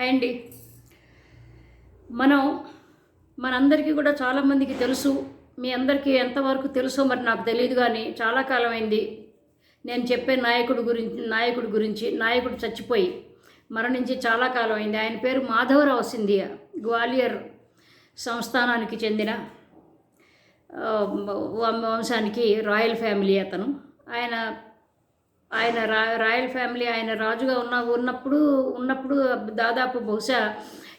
Hi అండి మనం మనందరికీ కూడా చాలామందికి తెలుసు. మీ అందరికీ ఎంతవరకు తెలుసో మరి నాకు తెలియదు కానీ చాలా కాలం అయింది నేను చెప్పే నాయకుడు గురించి నాయకుడి గురించి నాయకుడు చచ్చిపోయి మరణించి చాలా కాలం అయింది ఆయన పేరు మాధవరావు సింధియా గ్వాలియర్ సంస్థానానికి చెందిన వంశానికి రాయల్ ఫ్యామిలీ అతను. ఆయన ఆయన రా రాయల్ ఫ్యామిలీ ఆయన రాజుగా ఉన్న ఉన్నప్పుడు ఉన్నప్పుడు దాదాపు బహుశా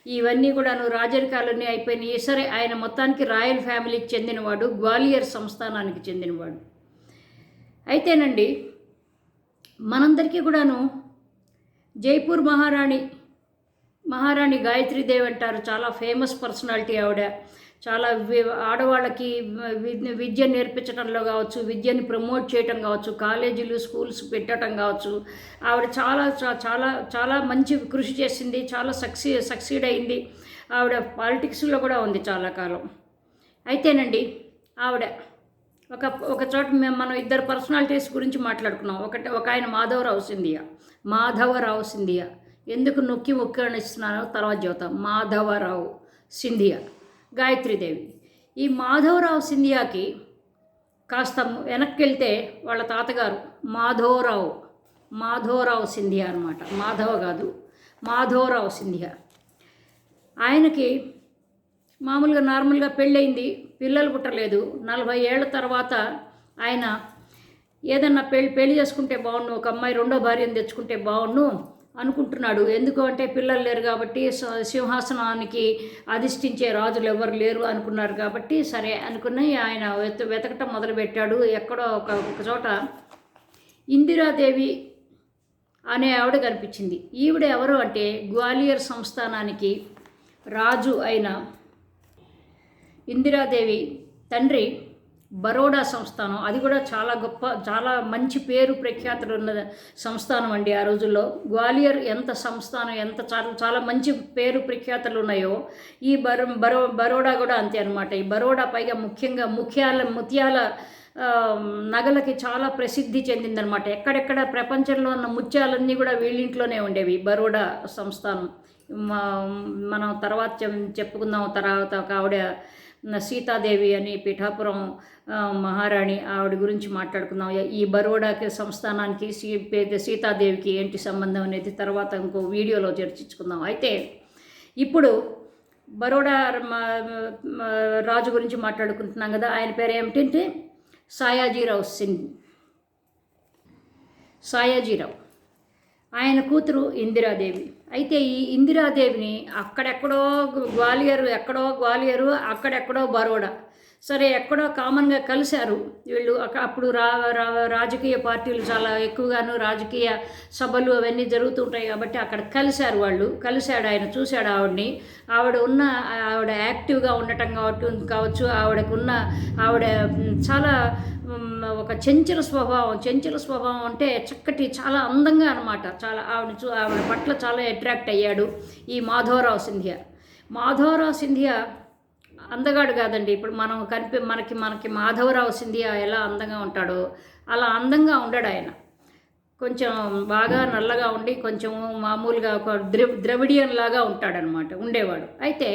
ఇవన్నీ కూడాను రాజరికాలన్నీ అయిపోయినాయి. సరే ఆయన మొత్తానికి రాయల్ ఫ్యామిలీకి చెందినవాడు గ్వాలియర్ సంస్థానానికి చెందినవాడు. అయితేనండి మనందరికీ కూడాను జైపూర్ మహారాణి మహారాణి గాయత్రీదేవి అంటారు. చాలా ఫేమస్ పర్సనాలిటీ ఆవిడ. చాలా ఆడవాళ్ళకి విద్య నేర్పించడంలో కావచ్చు విద్యని ప్రమోట్ చేయటం కావచ్చు కాలేజీలు స్కూల్స్ పెట్టడం కావచ్చు. ఆవిడ చాలా చాలా చాలా మంచి కృషి చేసింది చాలా సక్సీ సక్సీడ్ అయింది. ఆవిడ పాలిటిక్స్లో కూడా ఉంది చాలా కాలం. అయితేనండి ఆవిడ ఒక ఒక చోట మేము మనం ఇద్దరు పర్సనాలిటీస్ గురించి మాట్లాడుకున్నాం. ఒకటి ఒక ఆయన మాధవరావు సింధియా. మాధవరావు సింధియా. ఎందుకు నొక్కి ముక్కనిస్తున్నానో తర్వాత చెబుతాం. మాధవరావు సింధియా. గాయత్రీదేవి. ఈ మాధవరావు సింధియాకి కాస్త వెనక్కి వెళ్తే వాళ్ళ తాతగారు మాధవరావు మాధవరావు సింధియా అనమాట మాధవ కాదు మాధవరావు సింధియా. ఆయనకి మామూలుగా నార్మల్గా పెళ్ళయింది పిల్లలు పుట్టలేదు. నలభై ఏళ్ళ తర్వాత ఆయన ఏదన్నా పెళ్ళి పెళ్ళి చేసుకుంటే బాగుండు ఒక అమ్మాయి రెండో భార్యను తెచ్చుకుంటే బాగుండు అనుకుంటున్నాడు. ఎందుకు అంటే పిల్లలు లేరు కాబట్టి స- సింహాసనానికి అధిష్ఠించే రాజులు ఎవరు లేరు అనుకున్నారు కాబట్టి సరే అనుకుని ఆయన వెత వెతకటం మొదలుపెట్టాడు. ఎక్కడో ఒక ఒక చోట ఇందిరాదేవి అనే ఆవిడ కనిపించింది. ఈవిడ ఎవరు అంటే గ్వాలియర్ సంస్థానానికి రాజు అయిన ఇందిరాదేవి తండ్రి బరోడా సంస్థానం. అది కూడా చాలా గొప్ప చాలా మంచి పేరు ప్రఖ్యాతులు ఉన్న సంస్థానం అండి ఆ రోజుల్లో. గ్వాలియర్ ఎంత సంస్థానం ఎంత చాలా చాలా మంచి పేరు ప్రఖ్యాతులు ఉన్నాయో ఈ బరో బరో బరోడా కూడా అంతే అనమాట ఈ బరోడా పైగా ముఖ్యంగా ముఖ్యాల ముత్యాల నగలకి చాలా ప్రసిద్ధి చెందిందనమాట ఎక్కడెక్కడ ప్రపంచంలో ఉన్న ముత్యాలన్నీ కూడా వీళ్ళింట్లోనే ఉండేవి బరోడా సంస్థానం. మనం తర్వాత చెప్- చెప్పుకుందాం తర్వాత ఒక ఆవిడ సీతాదేవి అని పిఠాపురం మహారాణి ఆవిడ గురించి మాట్లాడుకుందాం. ఈ బరోడాకి సంస్థానానికి సీ సీతాదేవికి ఏంటి సంబంధం అనేది తర్వాత ఇంకో వీడియోలో చర్చించుకుందాం. అయితే ఇప్పుడు బరోడా రాజు గురించి మాట్లాడుకుంటున్నాం కదా. ఆయన పేరు ఏమిటంటే సాయాజీరావు సింగ్. సాయాజీరావు. ఆయన కూతురు ఇందిరాదేవి. అయితే ఈ ఇందిరాదేవిని అక్కడెక్కడో గ్వాలియర్ ఎక్కడో గ్వాలియరు అక్కడెక్కడో బరోడా సరే ఎక్కడో కామన్గా కలిశారు. వీళ్ళు అప్పుడు రా రాజకీయ పార్టీలు చాలా ఎక్కువగాను రాజకీయ సభలు అవన్నీ జరుగుతుంటాయి కాబట్టి అక్కడ కలిశారు వాళ్ళు. కలిశాడు ఆయన చూశాడు ఆవిడని. ఆవిడ ఉన్న ఆవిడ యాక్టివ్గా ఉండటం కావచ్చు కావచ్చు. ఆవిడకున్న ఆవిడ చాలా ఒక చెంచల స్వభావం. చెంచల స్వభావం అంటే చక్కటి చాలా అందంగా అనమాట చాలా ఆవిడ చూ ఆవిడ పట్ల చాలా అట్రాక్ట్ అయ్యాడు ఈ మాధవరావు సింధియా. మాధవరావు సింధియా అందగాడు కాదండి. ఇప్పుడు మనం కనిపి మనకి మనకి మాధవరావు సింధియా ఎలా అందంగా ఉంటాడో అలా అందంగా ఉండడు ఆయన. కొంచెం బాగా నల్లగా ఉండి కొంచెం మామూలుగా ఒక ద్ర ద్రవిడియన్ లాగా ఉంటాడనమాట ఉండేవాడు. అయితే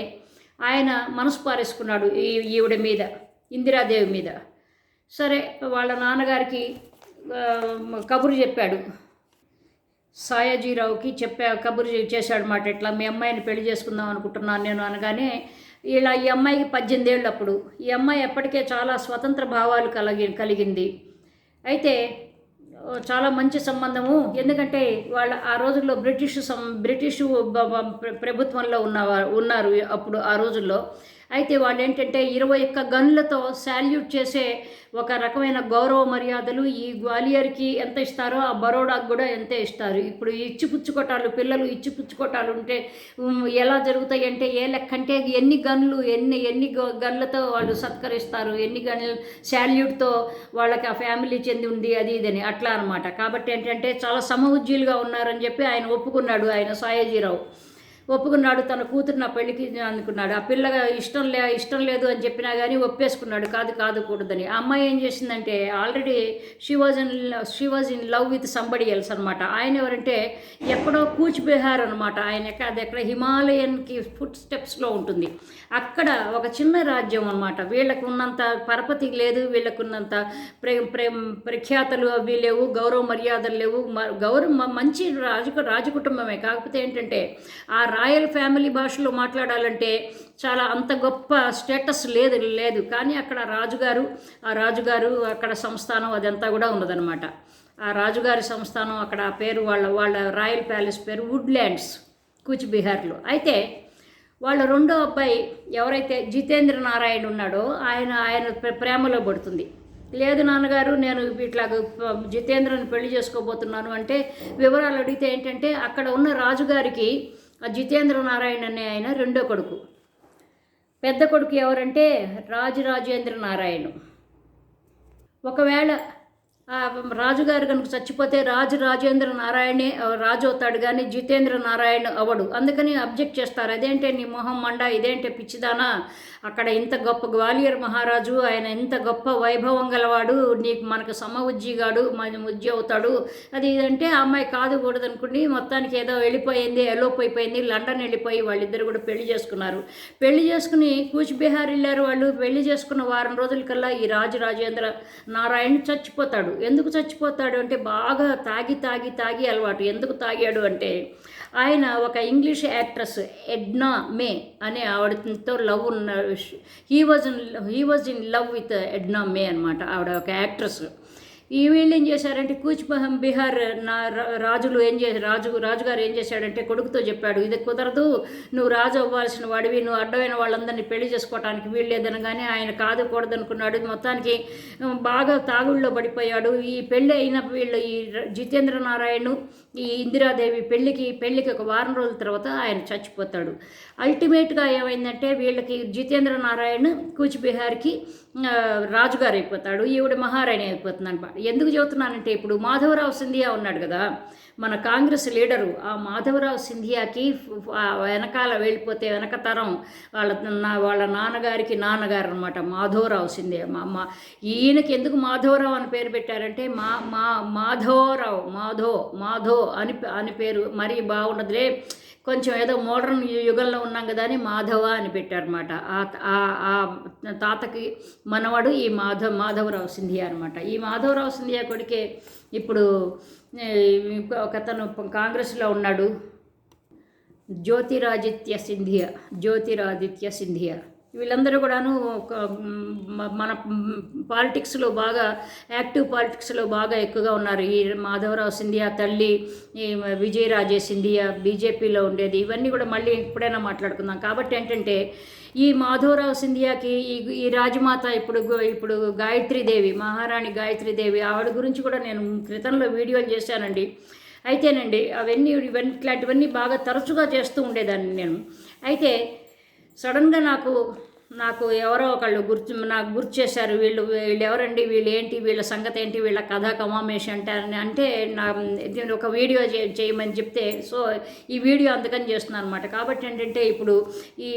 ఆయన మనసు పారేసుకున్నాడు ఈ ఈవిడ మీద ఇందిరాదేవి మీద. సరే వాళ్ళ నాన్నగారికి కబురు చెప్పాడు. సాయాజీరావుకి చెప్పా కబురు చేశాడు మాట ఇట్లా మీ అమ్మాయిని పెళ్ళి చేసుకుందాం అనుకుంటున్నాను నేను అనగానే ఇలా ఈ అమ్మాయికి పద్దెనిమిది ఏళ్ళు అప్పుడు ఈ అమ్మాయి ఎప్పటికే చాలా స్వతంత్ర భావాలు కలిగి కలిగింది. అయితే చాలా మంచి సంబంధము. ఎందుకంటే వాళ్ళ ఆ రోజుల్లో బ్రిటిష్ సం బ్రిటిషు ప్రభుత్వంలో ఉన్న ఉన్నారు అప్పుడు ఆ రోజుల్లో. అయితే వాళ్ళు ఏంటంటే ఇరవై ఒక్క గన్లతో శాల్యూట్ చేసే ఒక రకమైన గౌరవ మర్యాదలు ఈ గ్వాలియర్కి ఎంత ఇస్తారో ఆ బరోడాకు కూడా ఎంతే ఇస్తారు. ఇప్పుడు ఇచ్చిపుచ్చుకోటాలు పిల్లలు ఇచ్చిపుచ్చుకోటాలు ఉంటే ఎలా జరుగుతాయి అంటే ఏ లెక్క అంటే ఎన్ని గన్లు ఎన్ని ఎన్ని గ- గన్లతో వాళ్ళు సత్కరిస్తారు ఎన్ని గన్లు శాల్యూట్తో వాళ్ళకి ఆ ఫ్యామిలీ చెంది ఉంది అది ఇదని అట్లా అనమాట కాబట్టి ఏంటంటే చాలా సమవుజ్జీలుగా ఉన్నారని చెప్పి ఆయన ఒప్పుకున్నాడు ఆయన సాయాజీరావు. ఒప్పుకున్నాడు తన కూతురు నా పెళ్ళికి అనుకున్నాడు. ఆ పిల్లగా ఇష్టం లే ఇష్టం లేదు అని చెప్పినా కానీ ఒప్పేసుకున్నాడు. కాదు కాదు కూడదని. ఆ అమ్మాయి ఏం చేసిందంటే already she was in she was in love with somebody else అనమాట ఆయన ఎవరంటే ఎక్కడో కూచ్ బిహార్ అనమాట ఆయన అది ఎక్కడ హిమాలయన్కి ఫుట్ స్టెప్స్లో ఉంటుంది. అక్కడ ఒక చిన్న రాజ్యం అనమాట వీళ్ళకు ఉన్నంత పరపతి లేదు వీళ్ళకు ఉన్నంత ప్రే ప్రే ప్రఖ్యాతలు అవి లేవు గౌరవ మర్యాదలు లేవు. మ- గౌరవ మ- మంచి రాజు రాజకుటుంబమే. కాకపోతే ఏంటంటే ఆ రాయల్ ఫ్యామిలీ భాషలో మాట్లాడాలంటే చాలా అంత గొప్ప స్టేటస్ లేదు లేదు. కానీ అక్కడ రాజుగారు ఆ రాజుగారు అక్కడ సంస్థానం అదంతా కూడా ఉన్నదనమాట ఆ రాజుగారి సంస్థానం అక్కడ ఆ పేరు వాళ్ళ వాళ్ళ రాయల్ ప్యాలెస్ పేరు వుడ్ల్యాండ్స్ కూచిబిహార్లో. అయితే వాళ్ళ రెండో అబ్బాయి ఎవరైతే జితేంద్ర నారాయణ ఉన్నాడో ఆయన ఆయన ప్రేమలో పడుతుంది. లేదు నాన్నగారు నేను ఇట్లా జితేంద్రని పెళ్ళి చేసుకోబోతున్నాను అంటే వివరాలు అడిగితే ఏంటంటే అక్కడ ఉన్న రాజుగారికి ఆ జితేంద్ర నారాయణ అనే ఆయన రెండో కొడుకు. పెద్ద కొడుకు ఎవరంటే రాజరాజేంద్ర నారాయణ. ఒకవేళ రాజుగారు కనుక చచ్చిపోతే రాజు రాజేంద్ర నారాయణే రాజు అవుతాడు కానీ జితేంద్ర నారాయణ అవడు. అందుకని అబ్జెక్ట్ చేస్తారు. అదేంటే నీ మొహం మండ ఇదేంటే పిచ్చిదానా? అక్కడ ఇంత గొప్ప గ్వాలియర్ మహారాజు ఆయన ఇంత గొప్ప వైభవం గలవాడు నీకు మనకు సమ ఉజ్జిగాడు మన ఉజ్జి అవుతాడు. అది అంటే ఆ అమ్మాయి కాదు కూడదనుకోండి. మొత్తానికి ఏదో వెళ్ళిపోయింది ఎలోప్ అయిపోయింది లండన్ వెళ్ళిపోయి వాళ్ళిద్దరు కూడా పెళ్ళి చేసుకున్నారు. పెళ్ళి చేసుకుని కూచిబిహార్ వెళ్ళారు వాళ్ళు. పెళ్ళి చేసుకున్న వారం రోజులకల్లా ఈ రాజు రాజేంద్ర నారాయణ చచ్చిపోతాడు. ఎందుకు చచ్చిపోతాడు అంటే బాగా తాగి తాగి తాగి అలవాటు. ఎందుకు తాగాడు అంటే ఆయన ఒక ఇంగ్లీష్ యాక్ట్రెస్ ఎడ్నా మే అనే ఆవిడతో లవ్ ఉన్న he was in he was in love with Edna May అనమాట ఆవిడ ఒక యాక్ట్రెస్ ఈ వీళ్ళు ఏం చేశారంటే కూచ్ బహం బీహార్ నా రా- రాజులు ఏం చేసి రాజు రాజుగారు ఏం చేశాడంటే కొడుకుతో చెప్పాడు ఇది కుదరదు నువ్వు రాజు అవ్వాల్సిన వాడివి నువ్వు అడ్డమైన వాళ్ళందరినీ పెళ్ళి చేసుకోవడానికి వీల్లేదనగానే ఆయన కాదు కూడదనుకున్నాడు మొత్తానికి బాగా తాగుళ్ళలో పడిపోయాడు ఈ పెళ్ళి అయిన వీళ్ళు ఈ జితేంద్ర నారాయణ ఈ ఇందిరాదేవి పెళ్ళికి పెళ్ళికి ఒక వారం రోజుల తర్వాత ఆయన చచ్చిపోతాడు. అల్టిమేట్గా ఏమైందంటే వీళ్ళకి జితేంద్ర నారాయణ కూచిబిహార్కి రాజుగారు అయిపోతాడు. ఈవిడ మహారాణి అయిపోతుంది అనమాట ఎందుకు చెబుతున్నానంటే ఇప్పుడు మాధవరావు సింధియా ఉన్నాడు కదా మన కాంగ్రెస్ లీడరు. ఆ మాధవరావు సింధియాకి వెనకాల వెళ్ళిపోతే వెనక తరం వాళ్ళ నా వాళ్ళ నాన్నగారికి నాన్నగారు అనమాట మాధవరావు సింధియా. మా మా ఈయనకి ఎందుకు మాధవరావు అని పేరు పెట్టారంటే మా మా మాధవరావు మాధో మాధో అని అని పేరు. మరీ బాగుండదులే. కొంచెం ఏదో మోడర్న్ యుగంలో ఉన్నాం కదా అని మాధవ అని పెట్టారనమాట ఆ తాతకి మనవడు ఈ మాధవ్ మాధవరావు సింధియా అనమాట ఈ మాధవరావు సింధియా కొడుకే ఇప్పుడు ఒకతను కాంగ్రెస్లో ఉన్నాడు. జ్యోతిరాదిత్య సింధియా. జ్యోతిరాదిత్య సింధియా. వీళ్ళందరూ కూడాను ఒక మన పాలిటిక్స్లో బాగా యాక్టివ్ పాలిటిక్స్లో బాగా ఎక్కువగా ఉన్నారు. ఈ మాధవరావు సింధియా తల్లి ఈ విజయరాజే సింధియా బీజేపీలో ఉండేది. ఇవన్నీ కూడా మళ్ళీ ఎప్పుడైనా మాట్లాడుకుందాం. కాబట్టి ఏంటంటే ఈ మాధవరావు సింధియాకి ఈ ఈ రాజమాత ఇప్పుడు ఇప్పుడు గాయత్రీదేవి మహారాణి గాయత్రీదేవి ఆవిడ గురించి కూడా నేను క్రితంలో వీడియోలు చేశానండి. అయితేనండి అవన్నీ ఇవన్నీ ఇట్లాంటివన్నీ బాగా తరచుగా చేస్తూ ఉండేదాన్ని నేను. అయితే సడన్గా నాకు నాకు ఎవరో ఒకళ్ళు గుర్తు నాకు గుర్తు చేశారు వీళ్ళు వీళ్ళు ఎవరండి వీళ్ళు ఏంటి వీళ్ళ సంగతి ఏంటి వీళ్ళ కథ కమామేష్ అంటారని అని అంటే నా దీన్ని ఒక వీడియో చే- చేయమని చెప్తే సో ఈ వీడియో అందుకని చేస్తున్నాను అనమాట కాబట్టి ఏంటంటే ఇప్పుడు ఈ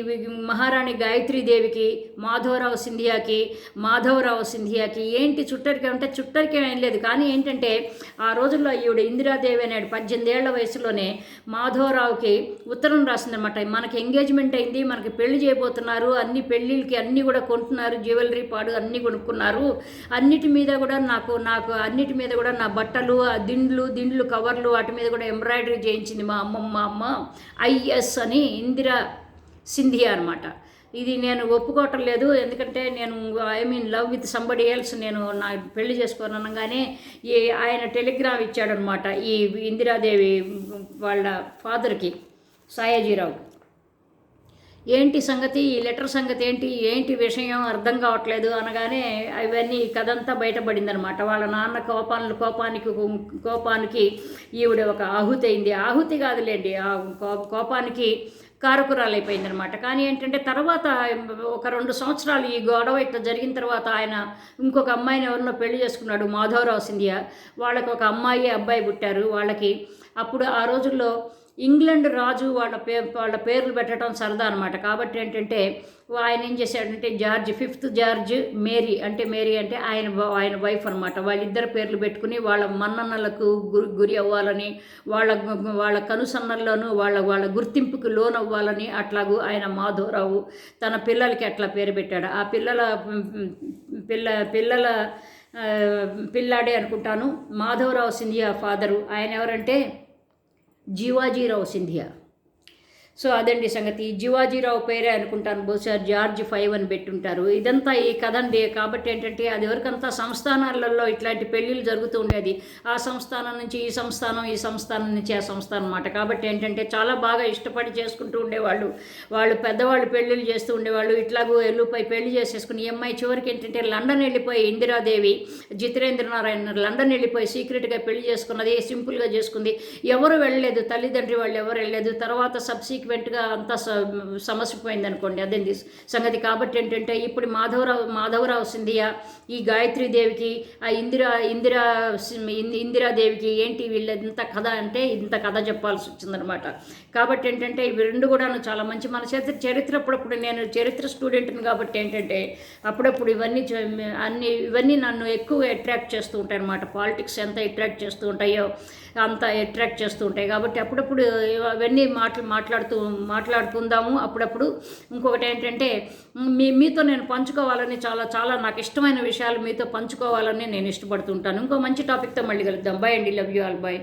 మహారాణి గాయత్రీదేవికి మాధవరావు సింధియాకి మాధవరావు సింధియాకి ఏంటి చుట్టరికే అంటే చుట్టరికే ఏం లేదు. కానీ ఏంటంటే ఆ రోజుల్లో ఈవిడ ఇందిరాదేవి అనేడు పద్దెనిమిది ఏళ్ళ వయసులోనే మాధవరావుకి ఉత్తరం రాసిందనమాట మనకి ఎంగేజ్మెంట్ అయింది మనకి పెళ్ళి చేయబోతున్నారు అన్ని పెళ్ళిళ్ళకి అన్నీ కూడా కొంటున్నారు జ్యువెలరీ పాడు అన్నీ కొనుక్కున్నారు. అన్నిటి మీద కూడా నాకు నాకు అన్నిటి మీద కూడా నా బట్టలు దిండ్లు దిండ్లు కవర్లు వాటి మీద కూడా ఎంబ్రాయిడరీ చేయించింది మా అమ్మమ్మ అమ్మ. ఐఎస్ అని ఇందిరా సింధియా అనమాట ఇది నేను ఒప్పుకోవటం లేదు ఎందుకంటే నేను I mean love with somebody else నేను నా పెళ్ళి చేసుకోనగానే అనగానే ఈ ఆయన టెలిగ్రామ్ ఇచ్చాడనమాట ఈ ఇందిరాదేవి వాళ్ళ ఫాదర్కి సాయాజీరావు ఏంటి సంగతి? ఈ లెటర్ సంగతి ఏంటి? ఏంటి విషయం? అర్థం కావట్లేదు అనగానే అవన్నీ కథంతా బయటపడింది బయటపడిందనమాట వాళ్ళ నాన్న కోపాలను కోపానికి కోపానికి ఈవిడ ఒక ఆహుతి అయింది. ఆహుతి కాదులేండి ఆ కోపానికి కారకురాలైపోయిందనమాట కానీ ఏంటంటే తర్వాత ఒక రెండు సంవత్సరాలు ఈ గొడవ ఇట్లా జరిగిన తర్వాత ఆయన ఇంకొక అమ్మాయిని ఎవరినో పెళ్ళి చేసుకున్నాడు మాధవరావు సింధియా. వాళ్ళకి ఒక అమ్మాయి అబ్బాయి పుట్టారు. వాళ్ళకి అప్పుడు ఆ రోజుల్లో ఇంగ్లాండ్ రాజు వాళ్ళ పే వాళ్ళ పేర్లు పెట్టడం సరదా అనమాట కాబట్టి ఏంటంటే ఆయన ఏం చేశాడంటే జార్జ్ ఫిఫ్త్ జార్జ్ మేరీ అంటే మేరీ అంటే ఆయన ఆయన వైఫ్ అనమాట వాళ్ళిద్దరు పేర్లు పెట్టుకుని వాళ్ళ మన్ననలకు గురి గురి అవ్వాలని వాళ్ళ వాళ్ళ కనుసన్నల్లోనూ వాళ్ళ వాళ్ళ గుర్తింపుకి లోన్ అవ్వాలని అట్లాగూ ఆయన మాధవరావు తన పిల్లలకి అట్లా పేరు పెట్టాడు. ఆ పిల్లల పిల్ల పిల్లల పిల్లాడే అనుకుంటాను. మాధవరావు సింధియా ఫాదరు. ఆయన ఎవరంటే జీవాజీరావు సింధియా సో అదండి సంగతి. జీవాజీరావు పేరే అనుకుంటాను. బహుశా జార్జ్ ఫైవ్ అని పెట్టుంటారు. ఇదంతా ఈ కథ అండి. కాబట్టి ఏంటంటే అది వరకంతా సంస్థానాలలో ఇట్లాంటి పెళ్ళిళ్ళు జరుగుతూ ఉండేది. ఆ సంస్థానం నుంచి ఈ సంస్థానం ఈ సంస్థానం నుంచి ఆ సంస్థానం అనమాట కాబట్టి ఏంటంటే చాలా బాగా ఇష్టపడి చేసుకుంటూ ఉండేవాళ్ళు. వాళ్ళు పెద్దవాళ్ళు పెళ్ళిళ్ళు చేస్తూ ఉండేవాళ్ళు. ఇట్లాగూ ఎల్లుపై పెళ్ళి చేసేసుకుని ఈ అమ్మాయి చివరికి ఏంటంటే లండన్ వెళ్ళిపోయి ఇందిరాదేవి జితేంద్రనారాయణ లండన్ వెళ్ళిపోయి సీక్రెట్గా పెళ్ళి చేసుకున్నది సింపుల్గా చేసుకుంది. ఎవరు వెళ్ళలేదు. తల్లిదండ్రి వాళ్ళు ఎవరు వెళ్ళలేదు. తర్వాత సబ్సీక్వెంట్గా అంతా స- అనుకోండి అదే సంగతి కాబట్టి ఏంటంటే ఇప్పుడు మాధవరావు మాధవరావు సింధియా ఈ గాయత్రి దేవికి ఆ ఇందిరా ఇందిరా ఇందిరాదేవికి ఏంటి వీళ్ళ ఇంత కథ అంటే ఇంత కథ చెప్పాల్సి వచ్చిందనమాట. కాబట్టి ఏంటంటే ఇవి రెండు కూడా చాలా మంచి మన చరిత్ర చరిత్ర అప్పుడప్పుడు నేను చరిత్ర స్టూడెంట్ని కాబట్టి ఏంటంటే అప్పుడప్పుడు ఇవన్నీ అన్ని ఇవన్నీ నన్ను ఎక్కువ అట్రాక్ట్ చేస్తూ ఉంటాయి అనమాట పాలిటిక్స్ ఎంత అట్రాక్ట్ చేస్తూ ఉంటాయో అంత అట్రాక్ట్ చేస్తూ ఉంటాయి. కాబట్టి అప్పుడప్పుడు అవన్నీ మాట్లా మాట్లాడుతూ మాట్లాడుకుందాము. అప్పుడప్పుడు ఇంకొకటి ఏంటంటే మీ మీతో నేను పంచుకోవాలని చాలా చాలా నాకు ఇష్టమైన విషయాలు మీతో పంచుకోవాలని నేను ఇష్టపడుతుంటాను ఇంకో మంచి టాపిక్తో మళ్ళీ కలుద్దాం. బాయ్ అండి. Love you all bye